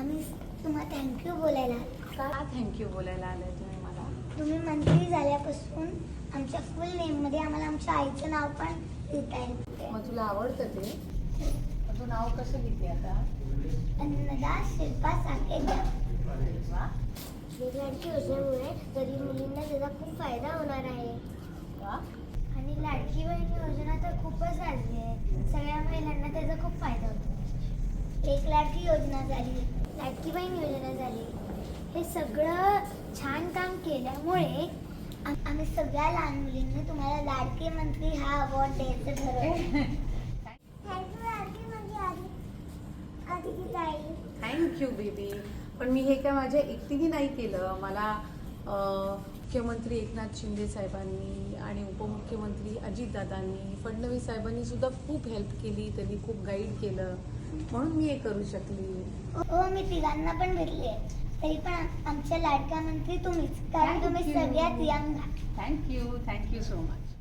आम्ही तुम्हाला थँक्यू बोलायला का? थँक्यू बोलायला आलाय तुम्ही मला? तुम्ही मंत्री झाल्यापासून आमच्या फुल नेममध्ये आम्हाला आमच्या आईचं नाव पण लिहिता येते मग तुला आवडतं ते? मग तू नाव कसं लिहिते आता? अन्नदा शिल्पा साकेत वा. लाडकी योजनेमुळे गरीब मुलींना त्याचा खूप फायदा होणार आहे. वा. आणि लाडकी बहीण योजना तर खूपच गाजली आहे. सगळ्या महिलांना त्याचा खूप फायदा होतो. एक लाडकी योजना झाली. लाडकी बहीण योजना झाली. हे सगळं छान काम केल्यामुळे आम- आम्ही सगळ्या लहान मुलींनी तुम्हाला लाडके मंत्री हा अवॉर्ड द्यायचं ठरवलं. थँक्यू बेबी पण मी हे काय माझ्या एकटीने नाही केलं. मला मुख्यमंत्री एकनाथ शिंदे साहेबांनी आणि उपमुख्यमंत्री अजितदादांनी फडणवीस साहेबांनी सुद्धा खूप हेल्प केली त्यांनी खूप गाईड केलं. म्हणून मी हे करू शकली. हो मी तिघांना पण भेटले तरी पण आम- आमच्या लाडका मंत्री तुम्हीच. कारण तुम्ही. सगळ्यात young thank you thank you so much